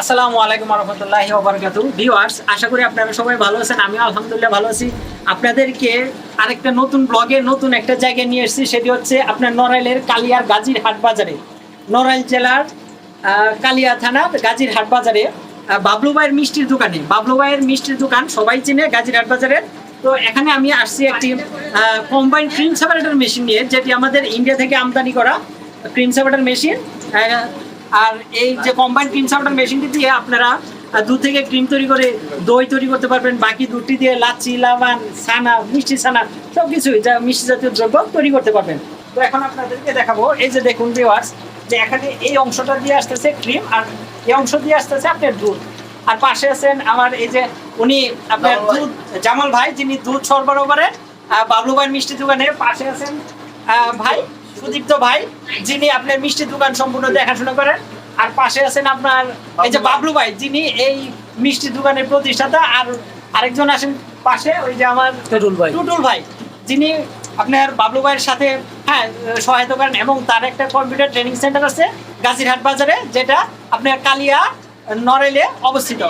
আসসালামু আলাইকুম রহমতুল্লাহি ওবরাকাতু ভিউয়ার্স আশা করি আপনারা সবাই ভালো আছেন, আমিও আলহামদুলিল্লাহ ভালো আছি। আপনাদেরকে আরেকটা নতুন ব্লগে নতুন একটা জায়গায় নিয়ে এসেছি, সেটি হচ্ছে আপনার নড়াইলের কালিয়ার গাজীর হাট বাজারে। নড়াইল জেলার কালিয়া থানা গাজীর হাট বাজারে বাবলু ভাইয়ের মিষ্টির দোকানে। বাবলু ভাইয়ের মিষ্টির দোকান সবাই চিনে গাজীর হাট বাজারে তো এখানে আমি আসছি একটি কম্বাইন ক্রিম সেপারেটর মেশিন নিয়ে, যেটি আমাদের ইন্ডিয়া থেকে আমদানি করা ক্রিম সেপারেটর মেশিন আর এই যে কম্বাইন ক্রিম সাউন্ডার মেশিনটি দিয়ে আপনারা দুধ থেকে ক্রিম তৈরি করে দই তৈরি করতে পারবেন বাকি দুধটি দিয়ে লাচ্ছি লাবান ছানা মিষ্টি ছানা সব কিছুই যা মিষ্টি জাতীয় দ্রব্য তৈরি করতে পারবেন। তো এখন আপনাদেরকে দেখাবো এই যে দেখুন ভিওয়ার্স যে এখানে এই অংশটা দিয়ে আসতেছে ক্রিম আর এই অংশ দিয়ে আসতেছে আপনার দুধ। আর পাশে আছেন আমার এই যে উনি আপনার দুধ জামাল ভাই যিনি দুধ সরবরাহ করেন বাবলু ভাইয়ের মিষ্টি দোকানে। পাশে আছেন আহ, ভাই। সুদীপ্ত ভাই যিনি আপনার মিষ্টি দোকান সম্পূর্ণ দেখাশোনা করেন। আর পাশে আছেন আপনার এই যে বাবলু ভাই। যিনি এই মিষ্টি দোকানের প্রতিষ্ঠাতা। আর আরেকজন আছেন পাশে ওই যে আমার টুটুল ভাই। টুটুল ভাই যিনি আপনার বাবলু ভাইয়ের সাথে হ্যাঁ সহায়তা করেন এবং তার একটা কম্পিউটার ট্রেনিং সেন্টার আছে গাজীরহাট বাজারে যেটা আপনার কালিয়া নরেলে অবস্থিত।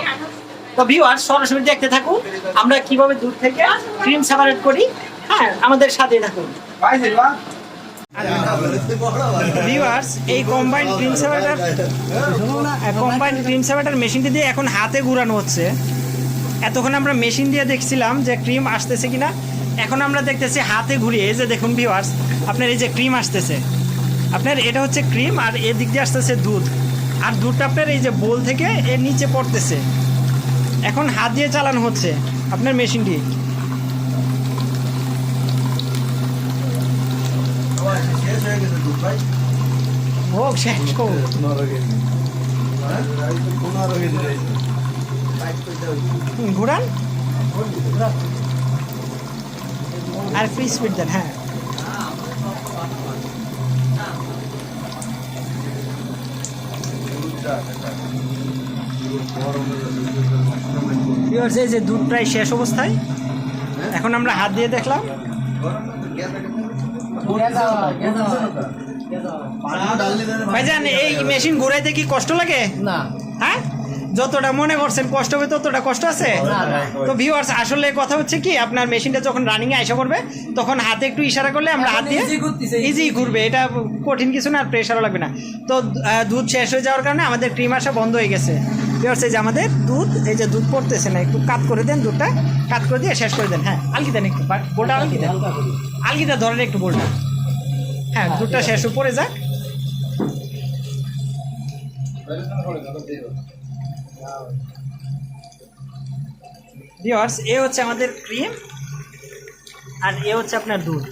তো ভিউয়ার সরাসরি দেখতে থাকুন আমরা কীভাবে দূর থেকে ক্রিম সেপারেট করি। হ্যাঁ আমাদের সাথে থাকুন। ভিউয়ার্স এই combine cream separator combine cream separator মেশিনটি দিয়ে এখন হাতে ঘুরানো হচ্ছে। এতক্ষণ আমরা মেশিন দিয়ে দেখছিলাম যে ক্রিম আসতেছে কিনা। এখন আমরা দেখতেছি হাতে ঘুরিয়ে এই যে দেখুন ভিউয়ার্স আপনার এই যে ক্রিম আসতেছে। আপনার এটা হচ্ছে ক্রিম আর এর দিক দিয়ে আসতেছে দুধ। আর দুধটা আপনার এই যে বোল থেকে এর নিচে পড়তেছে। এখন হাত দিয়ে চালানো হচ্ছে আপনার মেশিনটি হোক শেষ আর একটু স্পিড দেন হ্যাঁ। এই যে দুধ প্রায় শেষ অবস্থায়, এখন আমরা হাত দিয়ে দেখলাম। ভাইজান এই মেশিন ঘুরাইতে কি কষ্ট লাগে? না। হ্যাঁ? যতটা মনে করছেন কষ্ট হবে ততটা কষ্ট আছে। তো ভিউয়ার্স আসলে কথা হচ্ছে কি আপনার মেশিনটা যখন রানিং এ আইসা করবে তখন হাতে একটু ইশারা করলে আমরা হাত দিয়ে ইজি ঘুরবে। এটা কঠিন কিছু না আর প্রেশারও লাগবে না। তো দুধ শেষ হয়ে যাওয়ার কারণে আমাদের ক্রিম আসা বন্ধ হয়ে গেছে। ভিউয়ার্স এই যে আমাদের দুধ এই যে দুধ পড়তেছে না একটু কাট করে দেন দুধটা কাট করে দিয়ে শেষ করে দেন। হ্যাঁ আলগি দেন একটু বোলটা আলগি দেন। আলগিটা ধরেন একটু বোলটা। হ্যাঁ দুধটা শেষ পড়ে যাক। ভিওয়ার্স এ হচ্ছে আমাদের ক্রিম আর এ হচ্ছে আপনার দুধ।